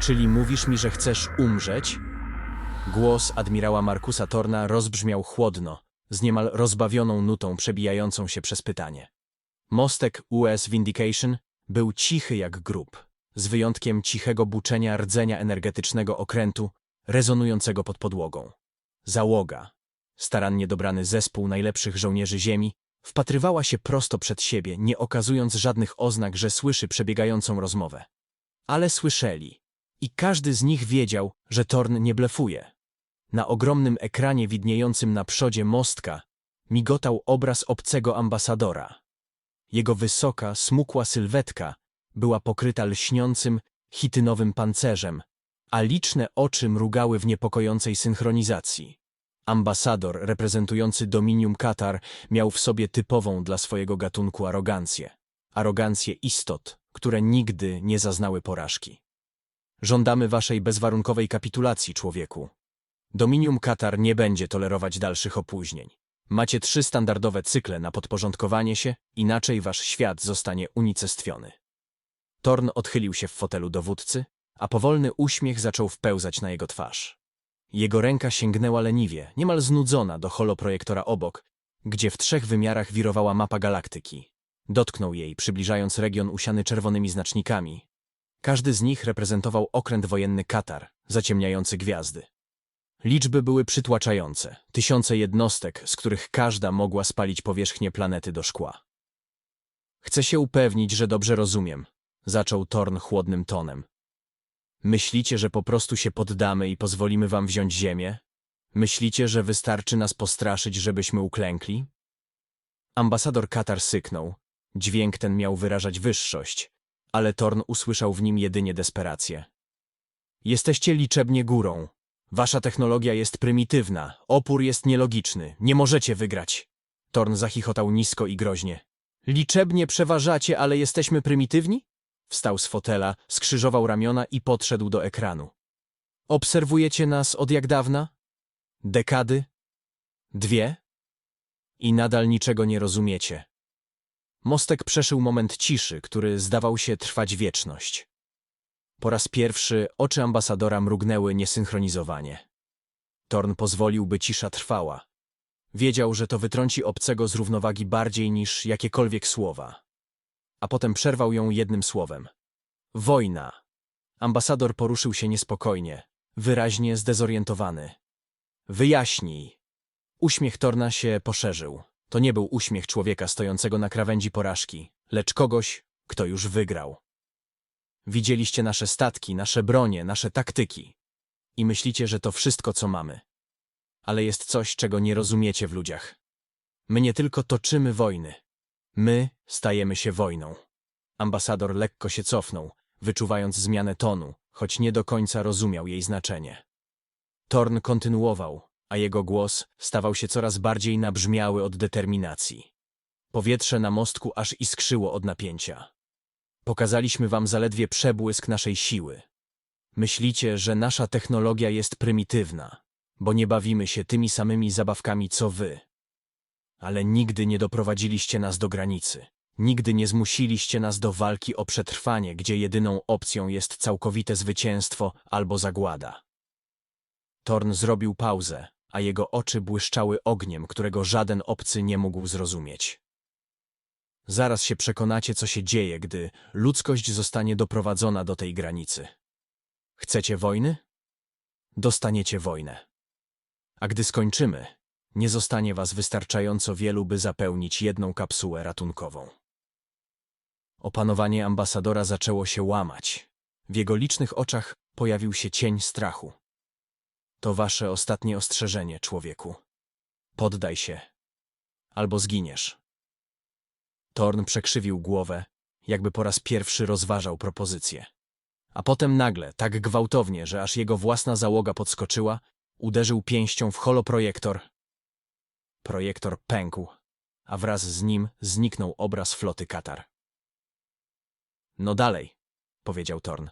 Czyli mówisz mi, że chcesz umrzeć? Głos admirała Markusa Torna rozbrzmiał chłodno, z niemal rozbawioną nutą przebijającą się przez pytanie. Mostek US Vindication był cichy jak grób, z wyjątkiem cichego buczenia rdzenia energetycznego okrętu rezonującego pod podłogą. Załoga, starannie dobrany zespół najlepszych żołnierzy Ziemi, wpatrywała się prosto przed siebie, nie okazując żadnych oznak, że słyszy przebiegającą rozmowę. Ale słyszeli. I każdy z nich wiedział, że Torn nie blefuje. Na ogromnym ekranie widniejącym na przodzie mostka migotał obraz obcego ambasadora. Jego wysoka, smukła sylwetka była pokryta lśniącym, chitynowym pancerzem, a liczne oczy mrugały w niepokojącej synchronizacji. Ambasador reprezentujący Dominium Katar miał w sobie typową dla swojego gatunku arogancję. Arogancję istot, które nigdy nie zaznały porażki. Żądamy waszej bezwarunkowej kapitulacji, człowieku. Dominium Katar nie będzie tolerować dalszych opóźnień. Macie trzy standardowe cykle na podporządkowanie się, inaczej wasz świat zostanie unicestwiony. Torn odchylił się w fotelu dowódcy, a powolny uśmiech zaczął wpełzać na jego twarz. Jego ręka sięgnęła leniwie, niemal znudzona do holoprojektora obok, gdzie w trzech wymiarach wirowała mapa galaktyki. Dotknął jej, przybliżając region usiany czerwonymi znacznikami. Każdy z nich reprezentował okręt wojenny Katar, zaciemniający gwiazdy. Liczby były przytłaczające, tysiące jednostek, z których każda mogła spalić powierzchnię planety do szkła. Chcę się upewnić, że dobrze rozumiem, zaczął Torn chłodnym tonem. Myślicie, że po prostu się poddamy i pozwolimy wam wziąć ziemię? Myślicie, że wystarczy nas postraszyć, żebyśmy uklękli? Ambasador Katar syknął. Dźwięk ten miał wyrażać wyższość, ale Torn usłyszał w nim jedynie desperację. Jesteście liczebnie górą. Wasza technologia jest prymitywna, opór jest nielogiczny, nie możecie wygrać. Torn zachichotał nisko i groźnie. Liczebnie przeważacie, ale jesteśmy prymitywni? Wstał z fotela, skrzyżował ramiona i podszedł do ekranu. Obserwujecie nas od jak dawna? Dekady? Dwie? I nadal niczego nie rozumiecie. Mostek przeszył moment ciszy, który zdawał się trwać wieczność. Po raz pierwszy oczy ambasadora mrugnęły niesynchronizowanie. Torn pozwolił, by cisza trwała. Wiedział, że to wytrąci obcego z równowagi bardziej niż jakiekolwiek słowa. A potem przerwał ją jednym słowem. Wojna. Ambasador poruszył się niespokojnie, wyraźnie zdezorientowany. Wyjaśnij. Uśmiech Torna się poszerzył. To nie był uśmiech człowieka stojącego na krawędzi porażki, lecz kogoś, kto już wygrał. Widzieliście nasze statki, nasze bronie, nasze taktyki. I myślicie, że to wszystko, co mamy. Ale jest coś, czego nie rozumiecie w ludziach. My nie tylko toczymy wojny. My stajemy się wojną. Ambasador lekko się cofnął, wyczuwając zmianę tonu, choć nie do końca rozumiał jej znaczenie. Torn kontynuował, a jego głos stawał się coraz bardziej nabrzmiały od determinacji. Powietrze na mostku aż iskrzyło od napięcia. Pokazaliśmy wam zaledwie przebłysk naszej siły. Myślicie, że nasza technologia jest prymitywna, bo nie bawimy się tymi samymi zabawkami co wy. Ale nigdy nie doprowadziliście nas do granicy. Nigdy nie zmusiliście nas do walki o przetrwanie, gdzie jedyną opcją jest całkowite zwycięstwo albo zagłada. Torn zrobił pauzę, a jego oczy błyszczały ogniem, którego żaden obcy nie mógł zrozumieć. Zaraz się przekonacie, co się dzieje, gdy ludzkość zostanie doprowadzona do tej granicy. Chcecie wojny? Dostaniecie wojnę. A gdy skończymy, nie zostanie was wystarczająco wielu, by zapełnić jedną kapsułę ratunkową. Opanowanie ambasadora zaczęło się łamać. W jego licznych oczach pojawił się cień strachu. To wasze ostatnie ostrzeżenie, człowieku. Poddaj się, albo zginiesz. Torn przekrzywił głowę, jakby po raz pierwszy rozważał propozycję. A potem nagle, tak gwałtownie, że aż jego własna załoga podskoczyła, uderzył pięścią w holoprojektor. Projektor pękł, a wraz z nim zniknął obraz floty Katar. No dalej, powiedział Torn.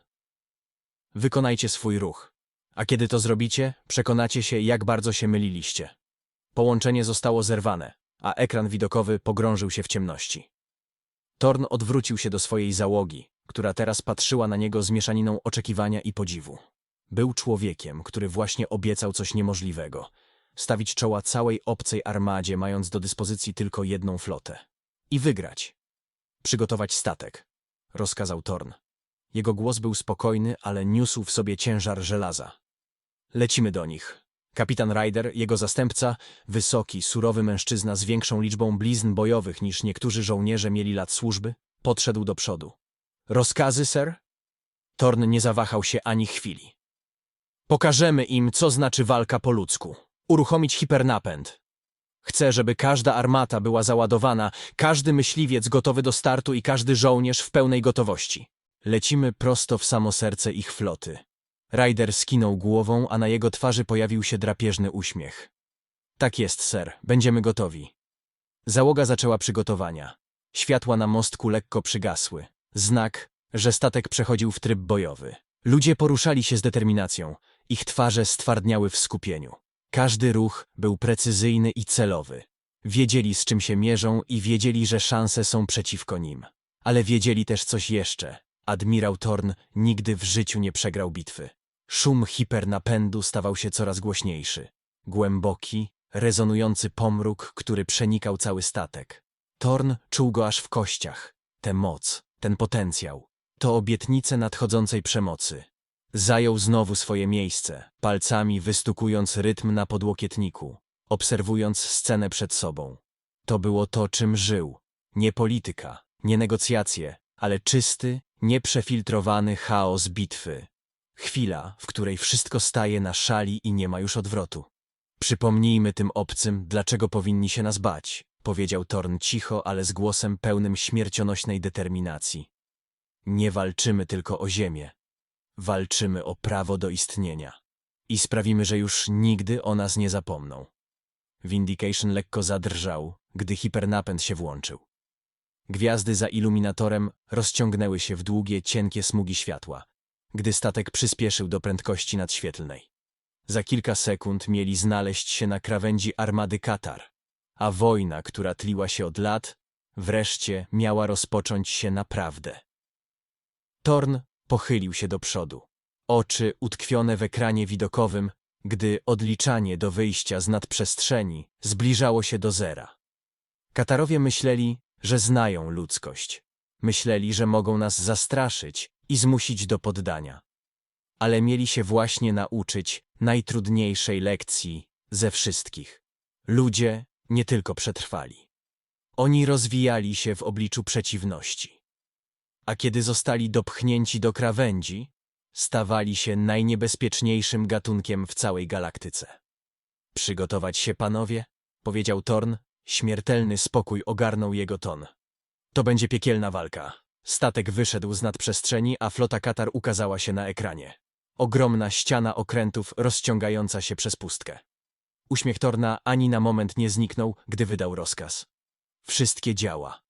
Wykonajcie swój ruch, a kiedy to zrobicie, przekonacie się, jak bardzo się myliliście. Połączenie zostało zerwane, a ekran widokowy pogrążył się w ciemności. Torn odwrócił się do swojej załogi, która teraz patrzyła na niego z mieszaniną oczekiwania i podziwu. Był człowiekiem, który właśnie obiecał coś niemożliwego. Stawić czoła całej obcej armadzie, mając do dyspozycji tylko jedną flotę. I wygrać. Przygotować statek, rozkazał Torn. Jego głos był spokojny, ale niósł w sobie ciężar żelaza. Lecimy do nich. Kapitan Ryder, jego zastępca, wysoki, surowy mężczyzna z większą liczbą blizn bojowych niż niektórzy żołnierze mieli lat służby, podszedł do przodu. Rozkazy, sir? Torn nie zawahał się ani chwili. Pokażemy im, co znaczy walka po ludzku. Uruchomić hipernapęd. Chcę, żeby każda armata była załadowana, każdy myśliwiec gotowy do startu i każdy żołnierz w pełnej gotowości. Lecimy prosto w samo serce ich floty. Ryder skinął głową, a na jego twarzy pojawił się drapieżny uśmiech. Tak jest, ser, będziemy gotowi. Załoga zaczęła przygotowania. Światła na mostku lekko przygasły. Znak, że statek przechodził w tryb bojowy. Ludzie poruszali się z determinacją. Ich twarze stwardniały w skupieniu. Każdy ruch był precyzyjny i celowy. Wiedzieli, z czym się mierzą i wiedzieli, że szanse są przeciwko nim. Ale wiedzieli też coś jeszcze. Admirał Torn nigdy w życiu nie przegrał bitwy. Szum hipernapędu stawał się coraz głośniejszy. Głęboki, rezonujący pomruk, który przenikał cały statek. Torn czuł go aż w kościach. Tę moc, ten potencjał. To obietnice nadchodzącej przemocy. Zajął znowu swoje miejsce, palcami wystukując rytm na podłokietniku, obserwując scenę przed sobą. To było to, czym żył. Nie polityka, nie negocjacje, ale czysty, nieprzefiltrowany chaos bitwy. Chwila, w której wszystko staje na szali i nie ma już odwrotu. Przypomnijmy tym obcym, dlaczego powinni się nas bać, powiedział Torn cicho, ale z głosem pełnym śmiercionośnej determinacji. Nie walczymy tylko o ziemię. Walczymy o prawo do istnienia. I sprawimy, że już nigdy o nas nie zapomną. Vindication lekko zadrżał, gdy hipernapęd się włączył. Gwiazdy za iluminatorem rozciągnęły się w długie, cienkie smugi światła, gdy statek przyspieszył do prędkości nadświetlnej. Za kilka sekund mieli znaleźć się na krawędzi armady Katar, a wojna, która tliła się od lat, wreszcie miała rozpocząć się naprawdę. Torn pochylił się do przodu. Oczy utkwione w ekranie widokowym, gdy odliczanie do wyjścia z nadprzestrzeni zbliżało się do zera. Katarowie myśleli, że znają ludzkość. Myśleli, że mogą nas zastraszyć i zmusić do poddania. Ale mieli się właśnie nauczyć najtrudniejszej lekcji ze wszystkich. Ludzie nie tylko przetrwali. Oni rozwijali się w obliczu przeciwności. A kiedy zostali dopchnięci do krawędzi, stawali się najniebezpieczniejszym gatunkiem w całej galaktyce. Przygotować się, panowie? powiedział Torn. Śmiertelny spokój ogarnął jego ton. To będzie piekielna walka. Statek wyszedł z nadprzestrzeni, a flota Katar ukazała się na ekranie. Ogromna ściana okrętów rozciągająca się przez pustkę. Uśmiech Torna ani na moment nie zniknął, gdy wydał rozkaz. Wszystkie działa.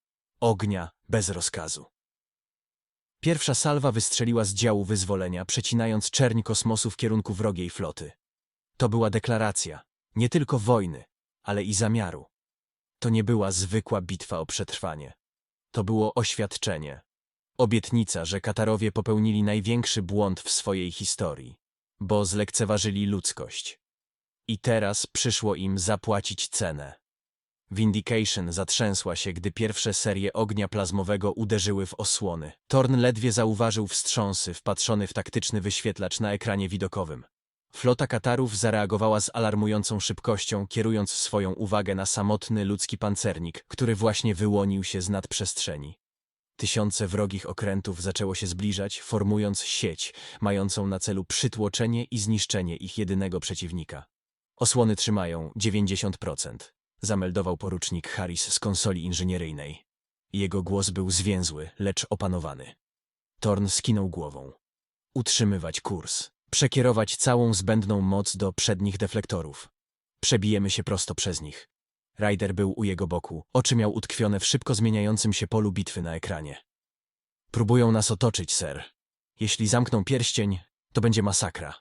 Ognia bez rozkazu. Pierwsza salwa wystrzeliła z działu wyzwolenia, przecinając czerń kosmosu w kierunku wrogiej floty. To była deklaracja, nie tylko wojny, ale i zamiaru. To nie była zwykła bitwa o przetrwanie. To było oświadczenie. Obietnica, że Katarowie popełnili największy błąd w swojej historii, bo zlekceważyli ludzkość. I teraz przyszło im zapłacić cenę. Vindication zatrzęsła się, gdy pierwsze serie ognia plazmowego uderzyły w osłony. Torn ledwie zauważył wstrząsy wpatrzony w taktyczny wyświetlacz na ekranie widokowym. Flota Katarów zareagowała z alarmującą szybkością, kierując swoją uwagę na samotny ludzki pancernik, który właśnie wyłonił się z nadprzestrzeni. Tysiące wrogich okrętów zaczęło się zbliżać, formując sieć, mającą na celu przytłoczenie i zniszczenie ich jedynego przeciwnika. Osłony trzymają 90%, zameldował porucznik Harris z konsoli inżynieryjnej. Jego głos był zwięzły, lecz opanowany. Torn skinął głową. Utrzymywać kurs. Przekierować całą zbędną moc do przednich deflektorów. Przebijemy się prosto przez nich. Ryder był u jego boku. Oczy miał utkwione w szybko zmieniającym się polu bitwy na ekranie. Próbują nas otoczyć, ser. Jeśli zamkną pierścień, to będzie masakra.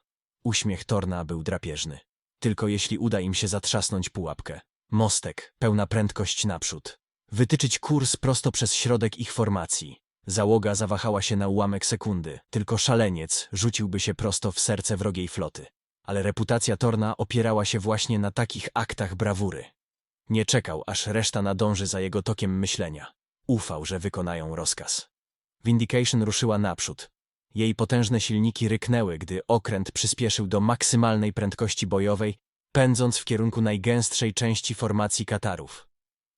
Uśmiech Torna był drapieżny. Tylko jeśli uda im się zatrzasnąć pułapkę. Mostek, pełna prędkość naprzód. Wytyczyć kurs prosto przez środek ich formacji. Załoga zawahała się na ułamek sekundy. Tylko szaleniec rzuciłby się prosto w serce wrogiej floty. Ale reputacja Torna opierała się właśnie na takich aktach brawury. Nie czekał, aż reszta nadąży za jego tokiem myślenia. Ufał, że wykonają rozkaz. Vindication ruszyła naprzód. Jej potężne silniki ryknęły, gdy okręt przyspieszył do maksymalnej prędkości bojowej, pędząc w kierunku najgęstszej części formacji Katarów.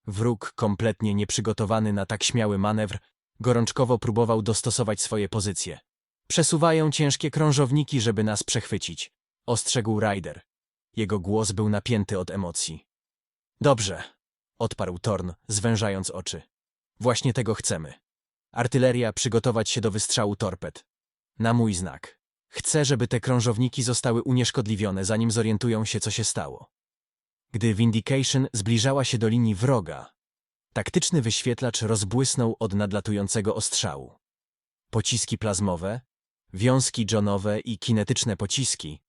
Wróg, kompletnie nieprzygotowany na tak śmiały manewr, gorączkowo próbował dostosować swoje pozycje. Przesuwają ciężkie krążowniki, żeby nas przechwycić, ostrzegł Ryder. Jego głos był napięty od emocji. Dobrze, odparł Torn, zwężając oczy. Właśnie tego chcemy. Artyleria przygotować się do wystrzału torped. Na mój znak. Chcę, żeby te krążowniki zostały unieszkodliwione, zanim zorientują się, co się stało. Gdy Vindication zbliżała się do linii wroga, taktyczny wyświetlacz rozbłysnął od nadlatującego ostrzału. Pociski plazmowe, wiązki jonowe i kinetyczne pociski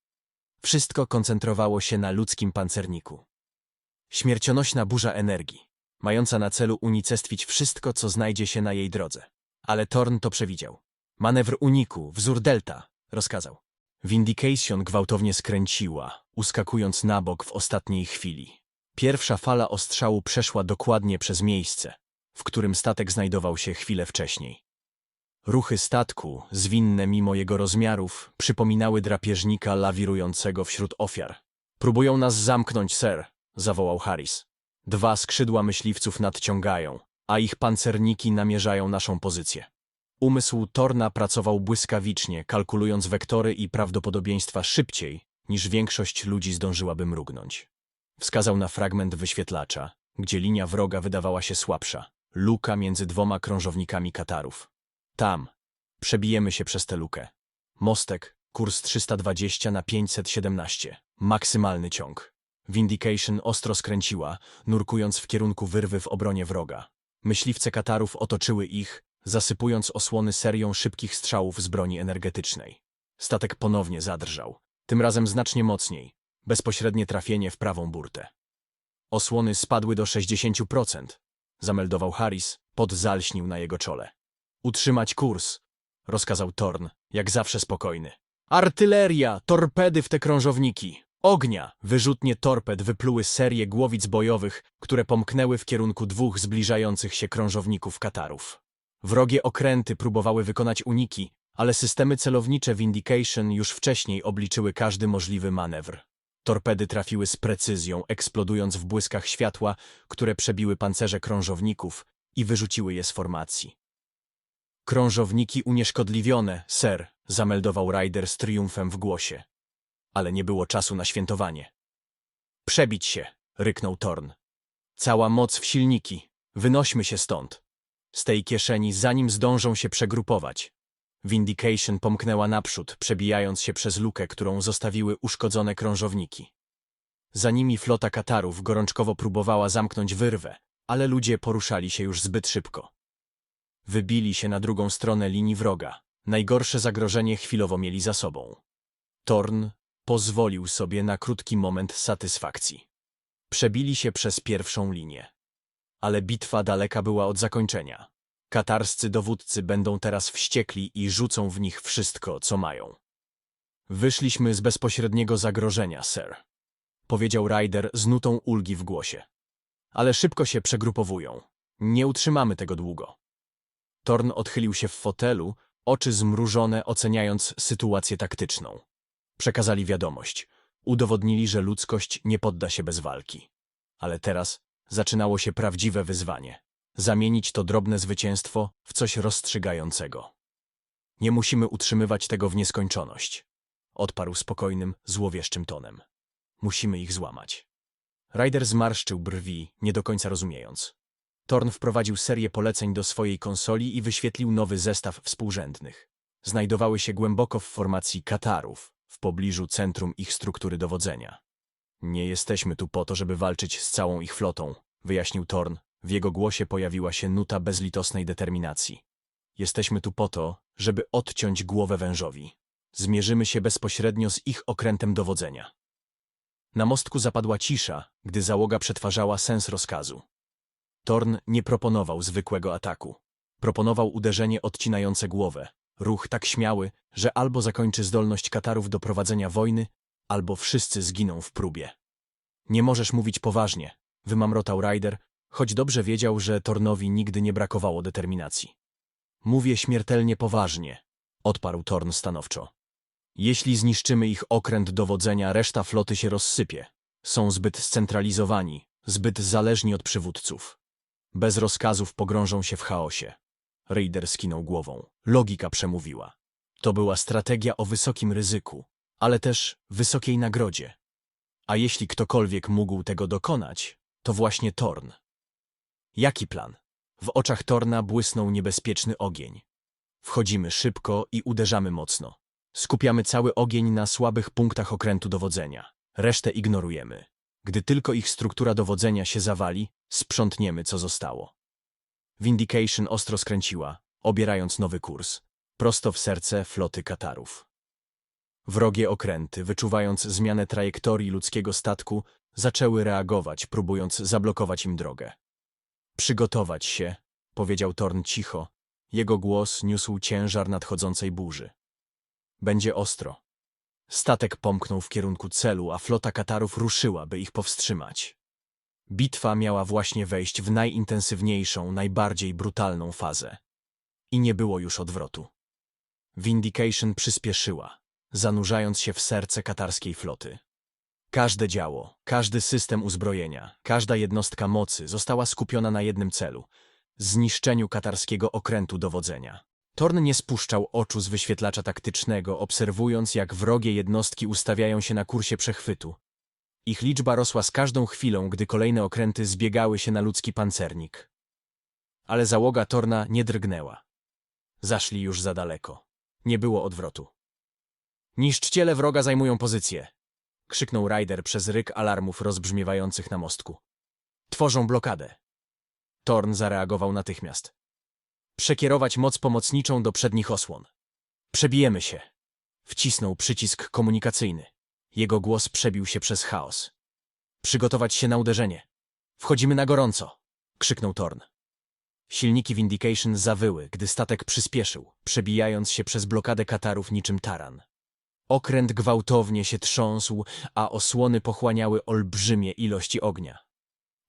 wszystko koncentrowało się na ludzkim pancerniku. Śmiercionośna burza energii, mająca na celu unicestwić wszystko, co znajdzie się na jej drodze. Ale Torn to przewidział. Manewr uniku, wzór delta, rozkazał. Vindication gwałtownie skręciła, uskakując na bok w ostatniej chwili. Pierwsza fala ostrzału przeszła dokładnie przez miejsce, w którym statek znajdował się chwilę wcześniej. Ruchy statku, zwinne mimo jego rozmiarów, przypominały drapieżnika lawirującego wśród ofiar. Próbują nas zamknąć, sir, zawołał Harris. Dwa skrzydła myśliwców nadciągają, a ich pancerniki namierzają naszą pozycję. Umysł Torna pracował błyskawicznie, kalkulując wektory i prawdopodobieństwa szybciej, niż większość ludzi zdążyłaby mrugnąć. Wskazał na fragment wyświetlacza, gdzie linia wroga wydawała się słabsza. Luka między dwoma krążownikami Katarów. Tam. Przebijemy się przez tę lukę. Mostek, kurs 320 na 517. Maksymalny ciąg. Vindication ostro skręciła, nurkując w kierunku wyrwy w obronie wroga. Myśliwce Katarów otoczyły ich, zasypując osłony serią szybkich strzałów z broni energetycznej. Statek ponownie zadrżał, tym razem znacznie mocniej, bezpośrednie trafienie w prawą burtę. Osłony spadły do 60%, zameldował Harris, pod zalśnił na jego czole. Utrzymać kurs, rozkazał Torn, jak zawsze spokojny. Artyleria, torpedy w te krążowniki. Ognia! Wyrzutnie torped wypluły serię głowic bojowych, które pomknęły w kierunku dwóch zbliżających się krążowników Katarów. Wrogie okręty próbowały wykonać uniki, ale systemy celownicze Vindication już wcześniej obliczyły każdy możliwy manewr. Torpedy trafiły z precyzją, eksplodując w błyskach światła, które przebiły pancerze krążowników i wyrzuciły je z formacji. Krążowniki unieszkodliwione, ser, zameldował Ryder z triumfem w głosie. Ale nie było czasu na świętowanie. Przebić się, ryknął Torn. Cała moc w silniki. Wynośmy się stąd. Z tej kieszeni, zanim zdążą się przegrupować. Vindication pomknęła naprzód, przebijając się przez lukę, którą zostawiły uszkodzone krążowniki. Za nimi flota Katarów gorączkowo próbowała zamknąć wyrwę, ale ludzie poruszali się już zbyt szybko. Wybili się na drugą stronę linii wroga. Najgorsze zagrożenie chwilowo mieli za sobą. Torn pozwolił sobie na krótki moment satysfakcji. Przebili się przez pierwszą linię. Ale bitwa daleka była od zakończenia. Katarscy dowódcy będą teraz wściekli i rzucą w nich wszystko, co mają. Wyszliśmy z bezpośredniego zagrożenia, sir, powiedział Ryder z nutą ulgi w głosie. Ale szybko się przegrupowują. Nie utrzymamy tego długo. Torn odchylił się w fotelu, oczy zmrużone, oceniając sytuację taktyczną. Przekazali wiadomość. Udowodnili, że ludzkość nie podda się bez walki. Ale teraz zaczynało się prawdziwe wyzwanie. Zamienić to drobne zwycięstwo w coś rozstrzygającego. Nie musimy utrzymywać tego w nieskończoność. Odparł spokojnym, złowieszczym tonem. Musimy ich złamać. Ryder zmarszczył brwi, nie do końca rozumiejąc. Torn wprowadził serię poleceń do swojej konsoli i wyświetlił nowy zestaw współrzędnych. Znajdowały się głęboko w formacji Katarów, w pobliżu centrum ich struktury dowodzenia. Nie jesteśmy tu po to, żeby walczyć z całą ich flotą, wyjaśnił Torn. W jego głosie pojawiła się nuta bezlitosnej determinacji. Jesteśmy tu po to, żeby odciąć głowę wężowi. Zmierzymy się bezpośrednio z ich okrętem dowodzenia. Na mostku zapadła cisza, gdy załoga przetwarzała sens rozkazu. Torn nie proponował zwykłego ataku. Proponował uderzenie odcinające głowę. Ruch tak śmiały, że albo zakończy zdolność Katarów do prowadzenia wojny, albo wszyscy zginą w próbie. Nie możesz mówić poważnie, wymamrotał Ryder, choć dobrze wiedział, że Tornowi nigdy nie brakowało determinacji. Mówię śmiertelnie poważnie, odparł Torn stanowczo. Jeśli zniszczymy ich okręt dowodzenia, reszta floty się rozsypie. Są zbyt scentralizowani, zbyt zależni od przywódców. Bez rozkazów pogrążą się w chaosie. Raider skinął głową. Logika przemówiła. To była strategia o wysokim ryzyku, ale też wysokiej nagrodzie. A jeśli ktokolwiek mógł tego dokonać, to właśnie Torn. Jaki plan? W oczach Torna błysnął niebezpieczny ogień. Wchodzimy szybko i uderzamy mocno. Skupiamy cały ogień na słabych punktach okrętu dowodzenia. Resztę ignorujemy. Gdy tylko ich struktura dowodzenia się zawali, sprzątniemy, co zostało. Vindication ostro skręciła, obierając nowy kurs, prosto w serce floty Katarów. Wrogie okręty, wyczuwając zmianę trajektorii ludzkiego statku, zaczęły reagować, próbując zablokować im drogę. Przygotować się, powiedział Torn cicho. Jego głos niósł ciężar nadchodzącej burzy. Będzie ostro. Statek pomknął w kierunku celu, a flota Katarów ruszyła, by ich powstrzymać. Bitwa miała właśnie wejść w najintensywniejszą, najbardziej brutalną fazę. I nie było już odwrotu. Vindication przyspieszyła, zanurzając się w serce katarskiej floty. Każde działo, każdy system uzbrojenia, każda jednostka mocy została skupiona na jednym celu zniszczeniu katarskiego okrętu dowodzenia. Torn nie spuszczał oczu z wyświetlacza taktycznego, obserwując, jak wrogie jednostki ustawiają się na kursie przechwytu. Ich liczba rosła z każdą chwilą, gdy kolejne okręty zbiegały się na ludzki pancernik. Ale załoga Torna nie drgnęła. Zaszli już za daleko. Nie było odwrotu. Niszczciele wroga zajmują pozycję, krzyknął Ryder przez ryk alarmów rozbrzmiewających na mostku. Tworzą blokadę. Torn zareagował natychmiast. Przekierować moc pomocniczą do przednich osłon. Przebijemy się. Wcisnął przycisk komunikacyjny. Jego głos przebił się przez chaos. Przygotować się na uderzenie. Wchodzimy na gorąco, krzyknął Torn. Silniki Vindication zawyły, gdy statek przyspieszył, przebijając się przez blokadę Katarów niczym taran. Okręt gwałtownie się trząsł, a osłony pochłaniały olbrzymie ilości ognia.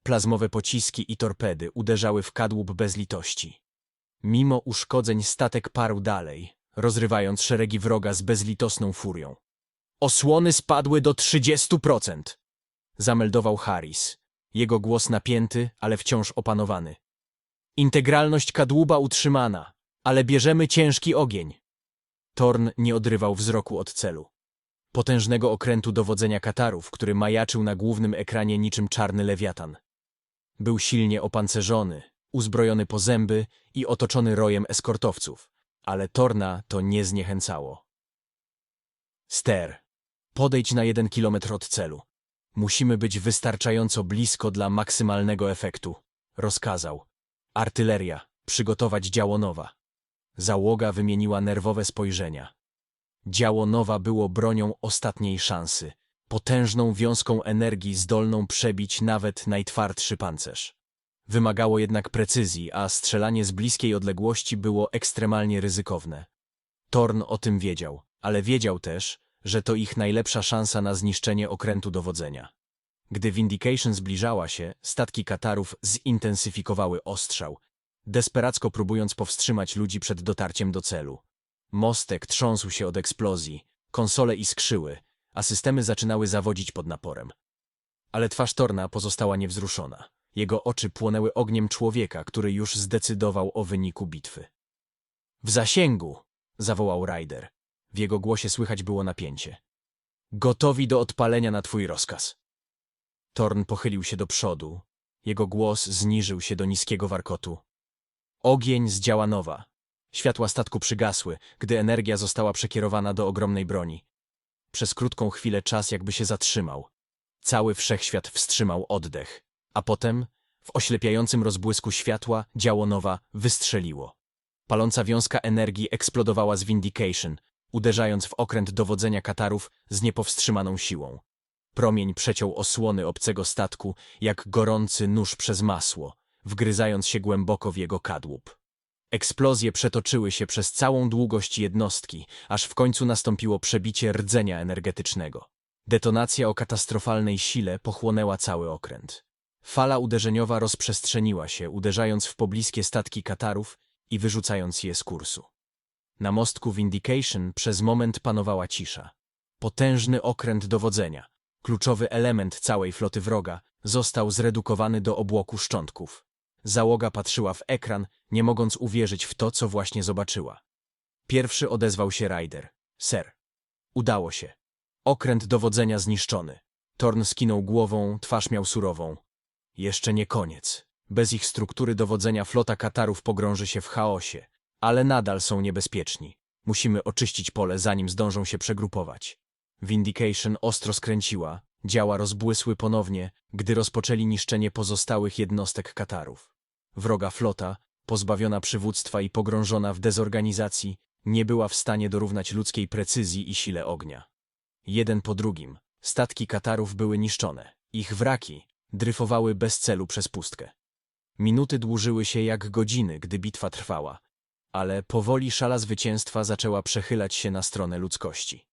Plazmowe pociski i torpedy uderzały w kadłub bez litości. Mimo uszkodzeń statek parł dalej, rozrywając szeregi wroga z bezlitosną furią. Osłony spadły do 30%, zameldował Harris. Jego głos napięty, ale wciąż opanowany. Integralność kadłuba utrzymana, ale bierzemy ciężki ogień. Torn nie odrywał wzroku od celu. Potężnego okrętu dowodzenia Katarów, który majaczył na głównym ekranie niczym czarny lewiatan. Był silnie opancerzony, uzbrojony po zęby i otoczony rojem eskortowców, ale Torna to nie zniechęcało. Ster. Podejdź na jeden kilometr od celu. Musimy być wystarczająco blisko dla maksymalnego efektu. Rozkazał. Artyleria. Przygotować działo nowa. Załoga wymieniła nerwowe spojrzenia. Działo nowa było bronią ostatniej szansy, potężną wiązką energii zdolną przebić nawet najtwardszy pancerz. Wymagało jednak precyzji, a strzelanie z bliskiej odległości było ekstremalnie ryzykowne. Torn o tym wiedział, ale wiedział też, że to ich najlepsza szansa na zniszczenie okrętu dowodzenia. Gdy Vindication zbliżała się, statki Katarów zintensyfikowały ostrzał, desperacko próbując powstrzymać ludzi przed dotarciem do celu. Mostek trząsł się od eksplozji, konsole iskrzyły, a systemy zaczynały zawodzić pod naporem. Ale twarz Torna pozostała niewzruszona. Jego oczy płonęły ogniem człowieka, który już zdecydował o wyniku bitwy. W zasięgu! zawołał Ryder. W jego głosie słychać było napięcie. Gotowi do odpalenia na twój rozkaz. Torn pochylił się do przodu. Jego głos zniżył się do niskiego warkotu. Ogień zdziała nowa. Światła statku przygasły, gdy energia została przekierowana do ogromnej broni. Przez krótką chwilę czas jakby się zatrzymał. Cały wszechświat wstrzymał oddech. A potem, w oślepiającym rozbłysku światła, działo nowa wystrzeliło. Paląca wiązka energii eksplodowała z Vindication, uderzając w okręt dowodzenia Katarów z niepowstrzymaną siłą. Promień przeciął osłony obcego statku, jak gorący nóż przez masło, wgryzając się głęboko w jego kadłub. Eksplozje przetoczyły się przez całą długość jednostki, aż w końcu nastąpiło przebicie rdzenia energetycznego. Detonacja o katastrofalnej sile pochłonęła cały okręt. Fala uderzeniowa rozprzestrzeniła się, uderzając w pobliskie statki Katarów i wyrzucając je z kursu. Na mostku Vindication przez moment panowała cisza. Potężny okręt dowodzenia, kluczowy element całej floty wroga, został zredukowany do obłoku szczątków. Załoga patrzyła w ekran, nie mogąc uwierzyć w to, co właśnie zobaczyła. Pierwszy odezwał się Ryder. Ser. Udało się. Okręt dowodzenia zniszczony. Torn skinął głową, twarz miał surową. Jeszcze nie koniec. Bez ich struktury dowodzenia flota Katarów pogrąży się w chaosie, ale nadal są niebezpieczni. Musimy oczyścić pole, zanim zdążą się przegrupować. Vindication ostro skręciła, działa rozbłysły ponownie, gdy rozpoczęli niszczenie pozostałych jednostek Katarów. Wroga flota, pozbawiona przywództwa i pogrążona w dezorganizacji, nie była w stanie dorównać ludzkiej precyzji i sile ognia. Jeden po drugim, statki Katarów były niszczone. Ich wraki dryfowały bez celu przez pustkę. Minuty dłużyły się jak godziny, gdy bitwa trwała, ale powoli szala zwycięstwa zaczęła przechylać się na stronę ludzkości.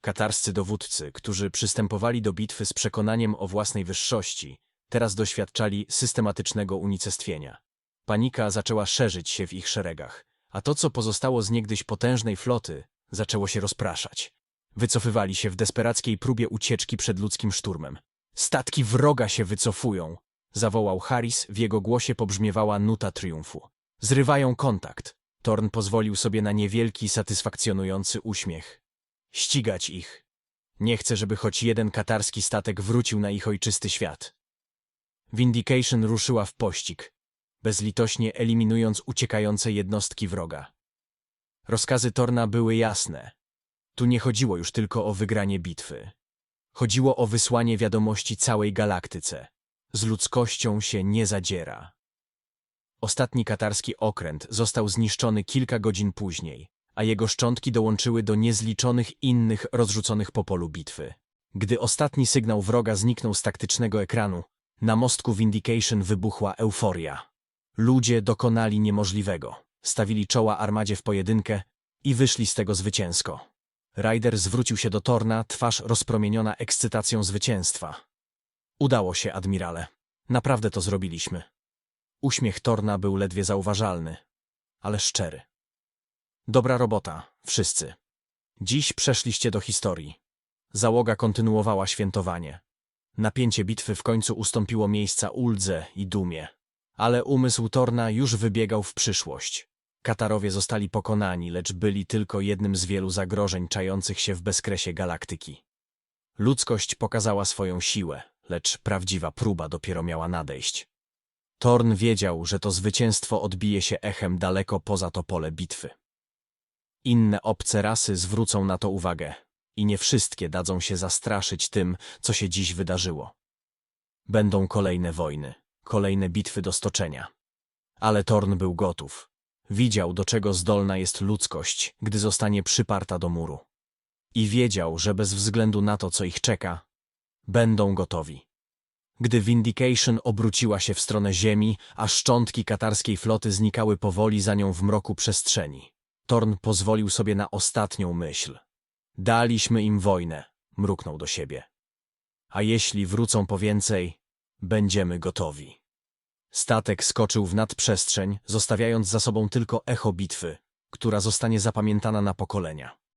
Katarscy dowódcy, którzy przystępowali do bitwy z przekonaniem o własnej wyższości, teraz doświadczali systematycznego unicestwienia. Panika zaczęła szerzyć się w ich szeregach, a to, co pozostało z niegdyś potężnej floty, zaczęło się rozpraszać. Wycofywali się w desperackiej próbie ucieczki przed ludzkim szturmem. Statki wroga się wycofują, zawołał Harris, w jego głosie pobrzmiewała nuta triumfu. Zrywają kontakt. Torn pozwolił sobie na niewielki, satysfakcjonujący uśmiech. Ścigać ich. Nie chcę, żeby choć jeden katarski statek wrócił na ich ojczysty świat. Vindication ruszyła w pościg, bezlitośnie eliminując uciekające jednostki wroga. Rozkazy Torna były jasne. Tu nie chodziło już tylko o wygranie bitwy. Chodziło o wysłanie wiadomości całej galaktyce. Z ludzkością się nie zadziera. Ostatni katarski okręt został zniszczony kilka godzin później, a jego szczątki dołączyły do niezliczonych innych rozrzuconych po polu bitwy. Gdy ostatni sygnał wroga zniknął z taktycznego ekranu, na mostku Vindication wybuchła euforia. Ludzie dokonali niemożliwego. Stawili czoła armadzie w pojedynkę i wyszli z tego zwycięsko. Ryder zwrócił się do Torna, twarz rozpromieniona ekscytacją zwycięstwa. Udało się, admirale. Naprawdę to zrobiliśmy. Uśmiech Torna był ledwie zauważalny, ale szczery. Dobra robota, wszyscy. Dziś przeszliście do historii. Załoga kontynuowała świętowanie. Napięcie bitwy w końcu ustąpiło miejsca uldze i dumie. Ale umysł Torna już wybiegał w przyszłość. Katarowie zostali pokonani, lecz byli tylko jednym z wielu zagrożeń czających się w bezkresie galaktyki. Ludzkość pokazała swoją siłę, lecz prawdziwa próba dopiero miała nadejść. Torn wiedział, że to zwycięstwo odbije się echem daleko poza to pole bitwy. Inne obce rasy zwrócą na to uwagę i nie wszystkie dadzą się zastraszyć tym, co się dziś wydarzyło. Będą kolejne wojny, kolejne bitwy do stoczenia. Ale Torn był gotów. Widział, do czego zdolna jest ludzkość, gdy zostanie przyparta do muru. I wiedział, że bez względu na to, co ich czeka, będą gotowi. Gdy Vindication obróciła się w stronę ziemi, a szczątki katarskiej floty znikały powoli za nią w mroku przestrzeni. Torn pozwolił sobie na ostatnią myśl. Daliśmy im wojnę, mruknął do siebie. A jeśli wrócą po więcej, będziemy gotowi. Statek skoczył w nadprzestrzeń, zostawiając za sobą tylko echo bitwy, która zostanie zapamiętana na pokolenia.